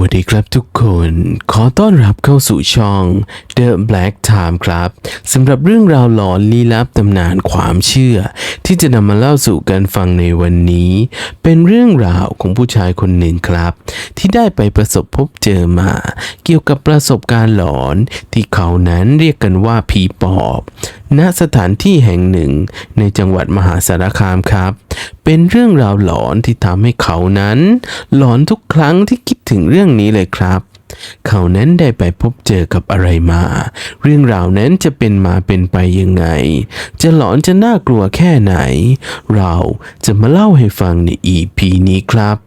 วัสดีครับทุกคน ขอต้อนรับเข้าสู่ช่อง The Black Time ครับสำหรับเรื่องราวหลอนลี้ลับตำนานความเชื่อ ที่จะนำมาเล่าสู่กันฟังในวันนี้ เป็นเรื่องราวของผู้ชายคนหนึ่งครับ ที่ได้ไปประสบพบเจอมา เกี่ยวกับประสบการณ์หลอน ที่เขานั้นเรียกกันว่าผีปอบณสถานที่แห่งหนึ่งในจังหวัดมหาสารคามครับ เป็นเรื่องราวหลอนที่ทำให้เขานั้น หลอนทุกครั้งที่คิดถึงเรื่องนี้เลยครับ เขานั้นได้ไปพบเจอกับอะไรมา เรื่องราวนั้นจะเป็นมาเป็นไปยังไง จะหลอนจะน่ากลัวแค่ไหน เราจะมาเล่าให้ฟังใน EP นี้ครับ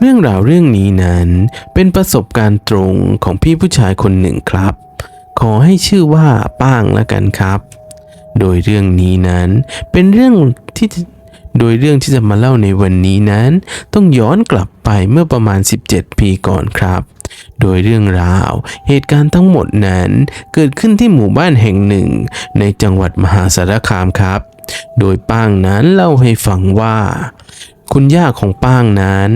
เรื่องราวเรื่องนี้นั้นเป็นประสบการณ์ตรงของพี่ผู้ชายคนหนึ่งครับ ขอให้ชื่อว่าป้างแล้วกันครับ โดยเรื่องนี้นั้นเป็นเรื่องที่โดยเรื่องที่จะมาเล่าในวันนี้นั้น ต้องย้อนกลับไปเมื่อประมาณ 17 ปีก่อนครับ โดยเรื่องราวเหตุการณ์ทั้งหมดนั้นเกิดขึ้นที่หมู่บ้านแห่งหนึ่ง ในจังหวัดมหาสารคามครับ โดยป้างนั้นเล่าให้ฟังว่า คุณย่าของป้างนั้น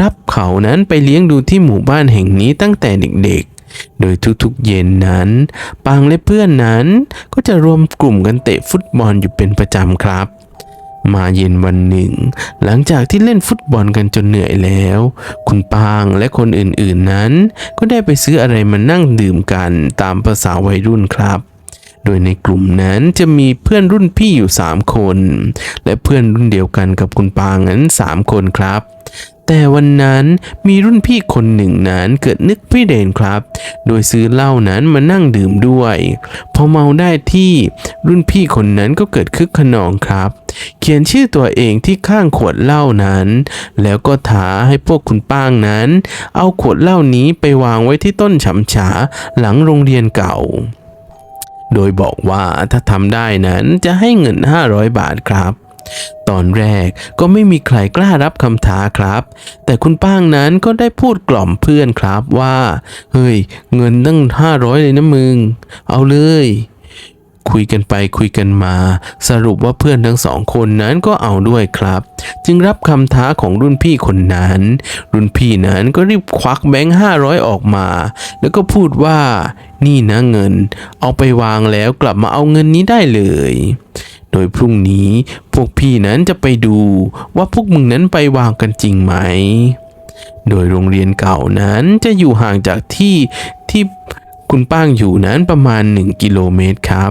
รับเขานั้นไปเลี้ยงดูที่หมู่บ้านแห่งนี้ตั้งแต่เด็กๆ โดยทุกๆเย็นนั้น ปางและเพื่อนนั้นก็จะรวมกลุ่มกันเตะฟุตบอลอยู่เป็นประจำครับมาเย็นวันหนึ่ง หลังจากที่เล่นฟุตบอลกันจนเหนื่อยแล้ว คุณปางและคนอื่นๆนั้น ก็ได้ไปซื้ออะไรมานั่งดื่มกันตามภาษาวัยรุ่นครับ โดยในกลุ่มนั้นจะมีเพื่อนรุ่นพี่อยู่ 3 คน และเพื่อนรุ่นเดียวกันกับคุณปางนั้น 3 คนครับ แต่วันนั้นมีรุ่นพี่คนหนึ่งนั้นเกิดนึกพิเรนครับ โดยซื้อเหล้านั้นมานั่งดื่มด้วย พอเมาได้ที่รุ่นพี่คนนั้นก็เกิดคึกขนองครับ เขียนชื่อตัวเองที่ข้างขวดเหล้านั้น แล้วก็ท้าให้พวกคุณป้างนั้น เอาขวดเหล้านี้ไปวางไว้ที่ต้นฉำฉาหลังโรงเรียนเก่า โดยบอกว่าถ้าทำได้นั้นจะให้เงิน 500 บาทครับ ตอนแรกก็ไม่มีใครกล้ารับคำท้าครับ แต่คุณป้างนั้นก็ได้พูดกล่อมเพื่อนครับว่า เฮ้ย เงินตั้ง 500 เลยนะมึง เอาเลย คุยกันไปคุยกันมา สรุปว่าเพื่อนทั้งสองคนนั้นก็เอาด้วยครับ จึงรับคำท้าของรุ่นพี่คนนั้น รุ่นพี่นั้นก็รีบควักแบงค์ห้าร้อยออกมา แล้วก็พูดว่า นี่นะเงิน เอาไปวางแล้วกลับมาเอาเงินนี้ได้เลย โดยพรุ่งนี้พวกพี่นั้นจะไปดูว่าพวกมึงนั้นไปวางกันจริงไหม โดยโรงเรียนเก่านั้นจะอยู่ห่างจากที่ที่ คุณป้างอยู่นั้นประมาณ 1 กิโลเมตรครับ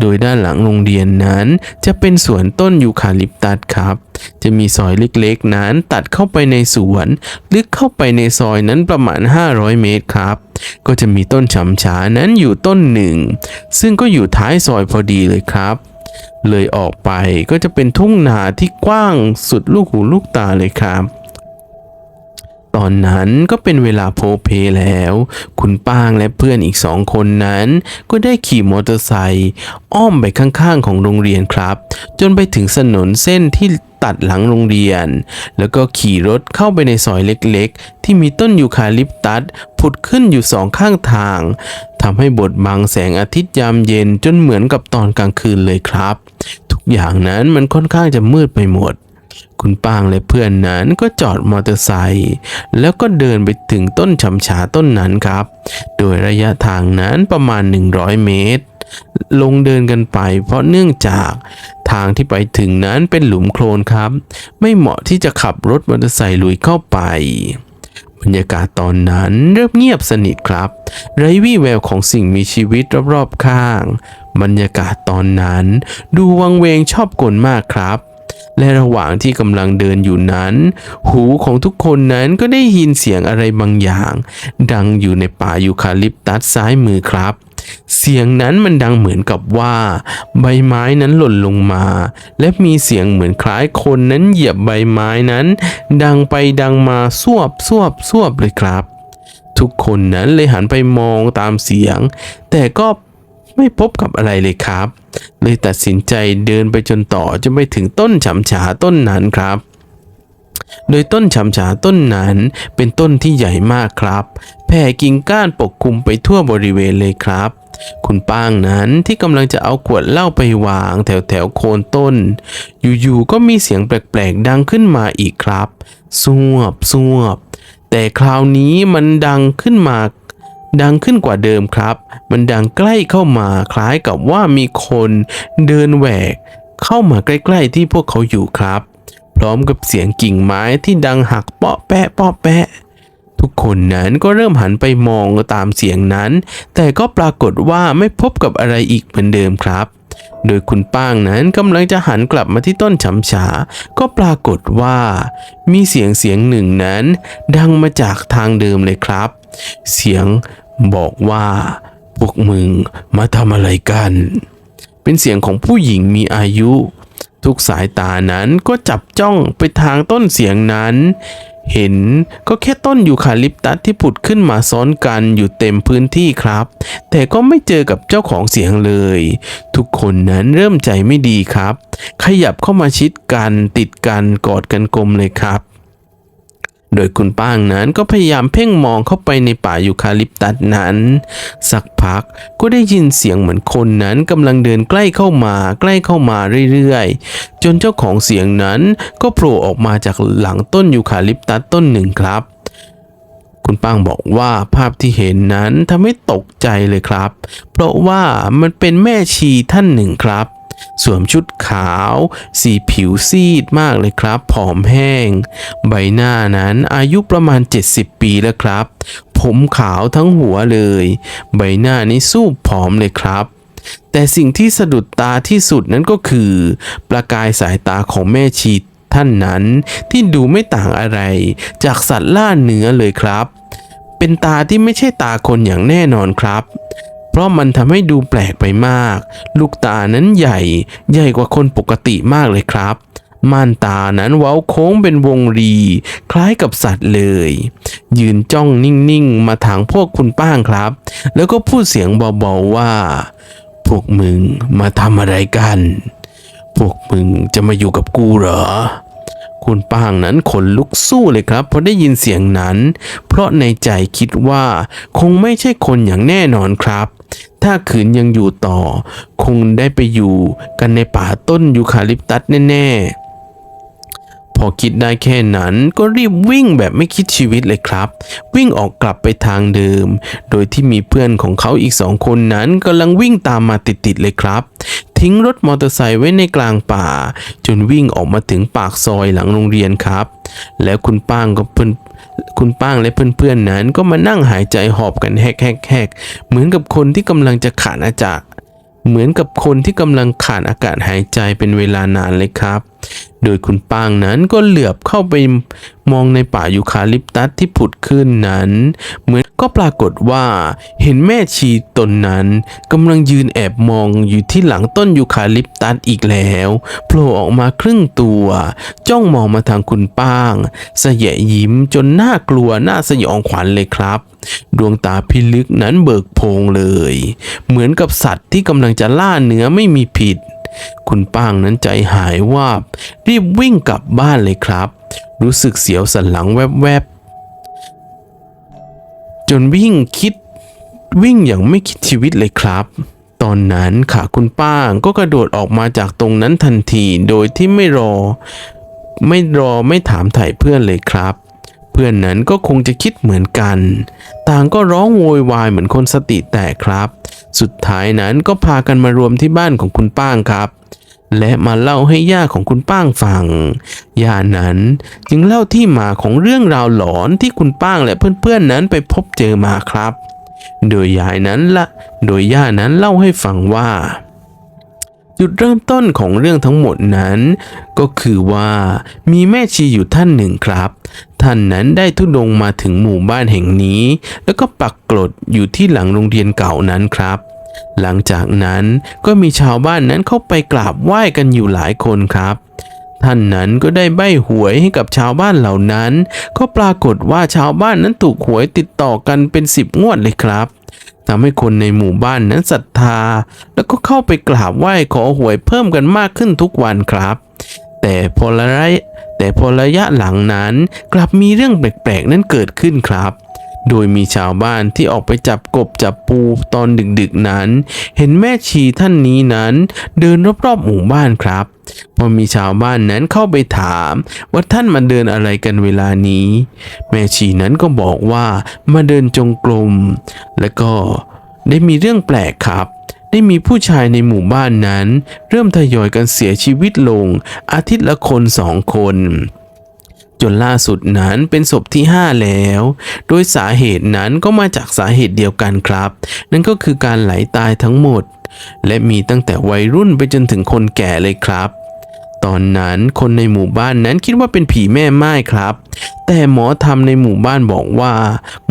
โดยด้านหลังโรงเรียนนั้นจะเป็นสวนต้นยูคาลิปตัสครับ จะมีซอยเล็กๆ นั้นตัดเข้าไปในสวน ลึกเข้าไปในซอยนั้นประมาณ 500 เมตรครับ ก็จะมีต้นฉำฉานั้นอยู่ต้นหนึ่ง ซึ่งก็อยู่ท้ายซอยพอดีเลยครับเลยออกไปก็จะเป็นทุ่งนาที่กว้างสุดลูกหูลูกตาเลยครับ ตอนนั้นก็เป็นเวลาโพเพแล้ว คุณป้างและเพื่อนอีกสองคนนั้น ก็ได้ขี่มอเตอร์ไซค์อ้อมไปข้างๆของโรงเรียนครับ จนไปถึงถนนเส้นที่ตัดหลังโรงเรียน แล้วก็ขี่รถเข้าไปในซอยเล็กๆ ที่มีต้นยูคาลิปตัสผุดขึ้นอยู่สองข้างทางทำให้บดบังแสงอาทิตย์ยามเย็นจนเหมือนกับตอนกลางคืนเลยครับ ทุกอย่างนั้นมันค่อนข้างจะมืดไปหมด คุณป้างและเพื่อนนั้นก็จอดมอเตอร์ไซค์แล้วก็เดินไปถึงต้นฉำฉาต้นนั้นครับ โดยระยะทางนั้นประมาณ 100 เมตร ลงเดินกันไป เพราะเนื่องจากทางที่ไปถึงนั้นเป็นหลุมโคลนครับ ไม่เหมาะที่จะขับรถมอเตอร์ไซค์ลุยเข้าไปบรรยากาศตอนนั้นเริ่มเงียบสนิทครับ ไร้วี่แววของสิ่งมีชีวิตรอบๆข้าง บรรยากาศตอนนั้น ดูวังเวงชอบกลมากครับ และระหว่างที่กำลังเดินอยู่นั้น หูของทุกคนนั้นก็ได้ยินเสียงอะไรบางอย่าง ดังอยู่ในป่ายูคาลิปตัสซ้ายมือครับ เสียงนั้นมันดังเหมือนกับว่า ใบไม้นั้นหล่นลงมา และมีเสียงเหมือนคล้ายคนนั้นเหยียบใบไม้นั้น ดังไปดังมาสวบสวบสวบเลยครับ ทุกคนนั้นเลยหันไปมองตามเสียง แต่ก็ ไม่พบกับอะไรเลยครับ เลยตัดสินใจเดินไปจนต่อจนไปถึงต้นฉำฉาต้นนั้นครับ โดยต้นฉำฉาต้นนั้นเป็นต้นที่ใหญ่มากครับ แผ่กิ่งก้านปกคลุมไปทั่วบริเวณเลยครับคุณป้างนั้นที่กำลังจะเอาขวดเหล้าไปวางแถวแถวโคนต้น อยู่ๆก็มีเสียงแปลกๆดังขึ้นมาอีกครับสวบสวบ แต่คราวนี้มันดังขึ้นมา ดังขึ้นกว่าเดิมครับ มันดังใกล้เข้ามาคล้ายกับว่ามีคนเดินแหวก เข้ามาใกล้ๆที่พวกเขาอยู่ครับ พร้อมกับเสียงกิ่งไม้ที่ดังหักเปาะแปะเปาะแปะ ทุกคนนั้นก็เริ่มหันไปมองตามเสียงนั้น แต่ก็ปรากฏว่าไม่พบกับอะไรอีกเหมือนเดิมครับ โดยคุณป้างนั้นกำลังจะหันกลับมาที่ต้นฉำฉา ก็ปรากฏว่า มีเสียงเสียงหนึ่งนั้น ดังมาจากทางเดิมเลยครับ เสียงบอกว่า พวกมึงมาทำอะไรกัน เป็นเสียงของผู้หญิงมีอายุ ทุกสายตานั้นก็จับจ้องไปทางต้นเสียงนั้น เห็นก็แค่ต้นยูคาลิปตัสที่ผุดขึ้นมาซ้อนกันอยู่เต็มพื้นที่ครับ แต่ก็ไม่เจอกับเจ้าของเสียงเลย ทุกคนนั้นเริ่มใจไม่ดีครับ ขยับเข้ามาชิดกันติดกันกอดกันกลมเลยครับ โดยคุณป้างนั้นก็พยายามเพ่งมองเข้าไปในป่ายูคาลิปตัสนั้น สักพักก็ได้ยินเสียงเหมือนคนนั้นกำลังเดินใกล้เข้ามา ใกล้เข้ามาเรื่อยๆ จนเจ้าของเสียงนั้นก็โผล่ออกมาจากหลังต้นยูคาลิปตัสต้นหนึ่งครับ คุณป้างบอกว่าภาพที่เห็นนั้นทำให้ตกใจเลยครับ เพราะว่ามันเป็นแม่ชีท่านหนึ่งครับ สวมชุดขาว สีผิวซีดมากเลยครับ ผอมแห้ง ใบหน้านั้นอายุประมาณ 70 ปีแล้วครับ ผมขาวทั้งหัวเลย ใบหน้านี้สู้ผอมเลยครับแต่สิ่งที่สะดุดตาที่สุดนั้นก็คือ ประกายสายตาของแม่ชีท่านนั้นที่ดูไม่ต่างอะไร จากสัตว์ล่าเนื้อเลยครับ เป็นตาที่ไม่ใช่ตาคนอย่างแน่นอนครับ ราะมันทำให้ดูแปลกไปมาก ลูกตานั้นใหญ่ ใหญ่กว่าคนปกติมากเลยครับม่านตานั้นเว้าโค้งเป็นวงรี คล้ายกับสัตว์เลย ยืนจ้องนิ่งๆ มาทางพวกคุณป้างครับ แล้วก็พูดเสียงเบาๆว่า พวกมึงมาทำอะไรกัน พวกมึงจะมาอยู่กับกูเหรอ คุณป้างนั้นขนลุกสู้เลยครับพอได้ยินเสียงนั้น เพราะในใจคิดว่า คงไม่ใช่คนอย่างแน่นอนครับ ถ้าขืนยังอยู่ต่อ คงได้ไปอยู่กันในป่าต้นยูคาลิปตัสแน่ๆ พอคิดได้แค่นั้นก็รีบวิ่งแบบไม่คิดชีวิตเลยครับ วิ่งออกกลับไปทางเดิม โดยที่มีเพื่อนของเขาอีกสองคนนั้นกำลังวิ่งตามมาติดๆเลยครับ ทิ้งรถมอเตอร์ไซค์ไว้ในกลางป่า จนวิ่งออกมาถึงปากซอยหลังโรงเรียนครับ แล้วคุณป้างก็เพื่อนคุณป้างและเพื่อนๆนั้นก็มานั่งหายใจหอบกันแฮกๆๆเหมือนกับคนที่กำลังจะขาดอากาศเหมือนกับคนที่กำลังขาดอากาศหายใจเป็นเวลานานเลยครับ โดยคุณปางนั้นก็เหลือบเข้าไปมองในป่ายูคาลิปตัสที่ผุดขึ้นนั้น เหมือนก็ปรากฏว่าเห็นแม่ชีตนนั้นกำลังยืนแอบมองอยู่ที่หลังต้นยูคาลิปตัสอีกแล้วโผล่ออกมาครึ่งตัว จ้องมองมาทางคุณป้างเสยะยิ้มจนน่ากลัวน่าสยองขวัญเลยครับ ดวงตาพิลึกนั้นเบิกโพงเลย เหมือนกับสัตว์ที่กำลังจะล่าเนื้อไม่มีผิด คุณป้างนั้นใจหายวาบ รีบวิ่งกลับบ้านเลยครับ รู้สึกเสียวสันหลังแวบๆ จนวิ่งคิดวิ่งอย่างไม่คิดชีวิตเลยครับ ตอนนั้นขาคุณป้างก็กระโดดออกมาจากตรงนั้นทันทีโดยที่ไม่รอ ไม่รอไม่ถามถ่ายเพื่อนเลยครับ เพื่อนนั้นก็คงจะคิดเหมือนกัน ต่างก็ร้องโวยวายเหมือนคนสติแตกครับ สุดท้ายนั้นก็พากันมารวมที่บ้านของคุณป้างครับ และมาเล่าให้ย่าของคุณป้างฟัง ย่านั้นจึงเล่าที่มาของเรื่องราวหลอนที่คุณป้างและเพื่อนๆนั้นไปพบเจอมาครับ โดยยายนั้นละ โดยย่านั้นเล่าให้ฟังว่า จุดเริ่มต้นของเรื่องทั้งหมดนั้น ก็คือว่ามีแม่ชีอยู่ท่านหนึ่งครับ ท่านนั้นได้ทุดงมาถึงหมู่บ้านแห่งนี้ แล้วก็ปักกลดอยู่ที่หลังโรงเรียนเก่านั้นครับ หลังจากนั้นก็มีชาวบ้านนั้นเข้าไปกราบไหว้กันอยู่หลายคนครับ ท่านนั้นก็ได้ใบ้หวยให้กับชาวบ้านเหล่านั้น ก็ปรากฏว่าชาวบ้านนั้นถูกหวยติดต่อกันเป็นสิบงวดเลยครับ ทำให้คนในหมู่บ้านนั้นศรัทธา แล้วก็เข้าไปกราบไหว้ขอหวยเพิ่มกันมากขึ้นทุกวันครับ แต่พอระยะแต่พอระยะหลังนั้นกลับมีเรื่องแปลกๆ นั้นเกิดขึ้นครับ โดยมีชาวบ้านที่ออกไปจับกบจับปูตอนดึกๆนั้น เห็นแม่ชีท่านนี้นั้น เดินรอบๆหมู่บ้านครับ พอมีชาวบ้านนั้นเข้าไปถามว่าท่านมาเดินอะไรกันเวลานี้ แม่ชีนั้นก็บอกว่ามาเดินจงกรมแล้วก็ได้มีเรื่องแปลกครับได้มีผู้ชายในหมู่บ้านนั้น เริ่มทยอยกันเสียชีวิตลงอาทิตย์ละคนสองคน จนล่าสุดนั้นเป็นศพที่ 5 แล้ว โดยสาเหตุนั้นก็มาจากสาเหตุเดียวกันครับ นั่นก็คือการไหลตายทั้งหมด และมีตั้งแต่วัยรุ่นไปจนถึงคนแก่เลยครับ ตอนนั้นคนในหมู่บ้านนั้นคิดว่าเป็นผีแม่ไม้ครับ แต่หมอธรรมในหมู่บ้านบอกว่า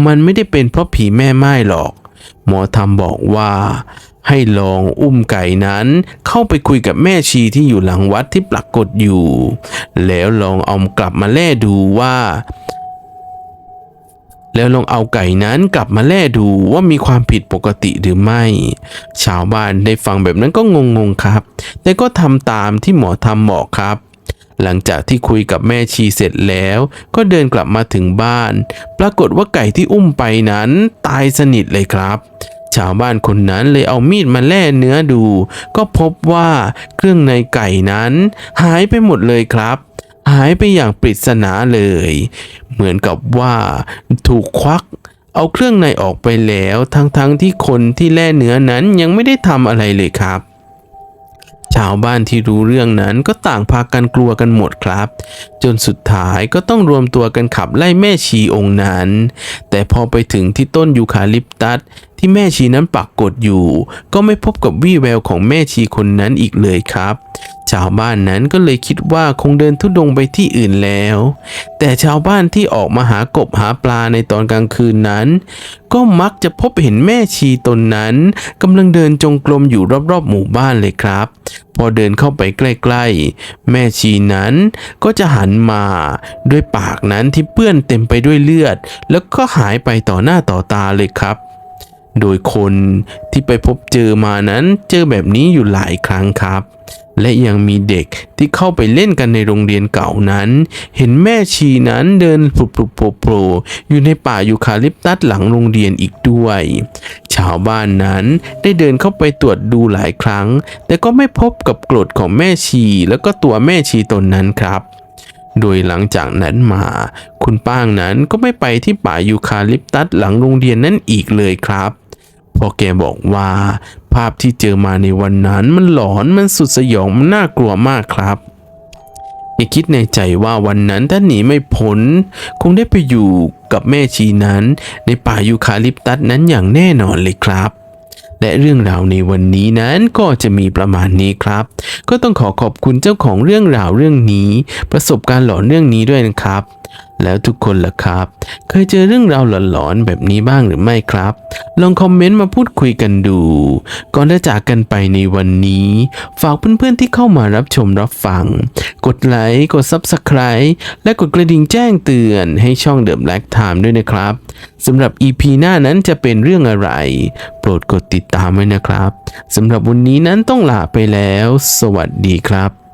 มันไม่ได้เป็นเพราะผีแม่ไม้หรอก หมอธรรมบอกว่า ให้ลองอุ้มไก่นั้น เข้าไปคุยกับแม่ชีที่อยู่หลังวัดที่ปรากฏอยู่ แล้วลองเอากลับมาแล่ดูว่า แล้วลองเอาไก่นั้นกลับมาแล่ดูว่ามีความผิดปกติหรือไม่ ชาวบ้านได้ฟังแบบนั้นก็งงๆครับ แต่ก็ทำตามที่หมอทำบอกครับหลังจากที่คุยกับแม่ชีเสร็จแล้ว ก็เดินกลับมาถึงบ้าน ปรากฏว่าไก่ที่อุ้มไปนั้นตายสนิทเลยครับ ชาวบ้านคนนั้นเลยเอามีดมาแล่เนื้อดู ก็พบว่าเครื่องในไก่นั้น หายไปหมดเลยครับ หายไปอย่างปริศนาเลย เหมือนกับว่าถูกควัก เอาเครื่องในออกไปแล้วทั้งๆที่คนที่แล่เนื้อนั้นยังไม่ได้ทำอะไรเลยครับชาวบ้านที่รู้เรื่องนั้นก็ต่างพากันกลัวกันหมดครับ จนสุดท้ายก็ต้องรวมตัวกันขับไล่แม่ชีองค์นั้น แต่พอไปถึงที่ต้นยูคาลิปตัส ที่แม่ชีนั้นปักกดอยู่ ก็ไม่พบกับวี่แววของแม่ชีคนนั้นอีกเลยครับ ชาวบ้านนั้นก็เลยคิดว่าคงเดินทุดงไปที่อื่นแล้ว แต่ชาวบ้านที่ออกมาหากบหาปลาในตอนกลางคืนนั้น ก็มักจะพบเห็นแม่ชีตนนั้นกำลังเดินจงกรมอยู่รอบๆหมู่บ้านเลยครับ พอเดินเข้าไปใกล้ๆ แม่ชีนั้นก็จะหันมาด้วยปากนั้นที่เปื้อนเต็มไปด้วยเลือด แล้วก็หายไปต่อหน้าต่อตาเลยครับ โดยคนที่ไปพบเจอมานั้นเจอแบบนี้อยู่หลายครั้งครับ และยังมีเด็กที่เข้าไปเล่นกันในโรงเรียนเก่านั้น เห็นแม่ชีนั้นเดินปลุกปลุกโผล่โผล่อยู่ในป่ายูคาลิปตัสหลังโรงเรียนอีกด้วย ชาวบ้านนั้นได้เดินเข้าไปตรวจดูหลายครั้ง แต่ก็ไม่พบกับกรดของแม่ชีแล้วก็ตัวแม่ชีตนนั้นครับโดยหลังจากนั้นมา คุณป้างนั้นก็ไม่ไปที่ป่ายูคาลิปตัสหลังโรงเรียนนั้นอีกเลยครับ พอแกบอกว่า ภาพที่เจอมาในวันนั้นมันหลอนมันสุดสยองมันน่ากลัวมากครับแกคิดในใจว่าวันนั้นถ้าหนีไม่พ้นคงได้ไปอยู่กับแม่ชีนั้น ในป่ายูคาลิปตัสนั้นอย่างแน่นอนเลยครับและเรื่องราวในวันนี้นั้นก็จะมีประมาณนี้ครับ ก็ต้องขอขอบคุณเจ้าของเรื่องราวเรื่องนี้ ประสบการณ์หลอนเรื่องนี้ด้วยนะครับ แล้วทุกคนล่ะครับ เคยเจอเรื่องราวหลอนๆแบบนี้บ้างหรือไม่ครับ ลองคอมเมนต์มาพูดคุยกันดู ก่อนจะจากกันไปในวันนี้ ฝากเพื่อนๆที่เข้ามารับชมรับฟัง กดไลค์ กด Subscribe และกดกระดิ่งแจ้งเตือนให้ช่อง The Black Time ด้วยนะครับสำหรับ EP หน้านั้นจะเป็นเรื่องอะไร โปรดกดติดตามไว้นะครับสำหรับวันนี้นั้นต้องลาไปแล้ว สวัสดีครับ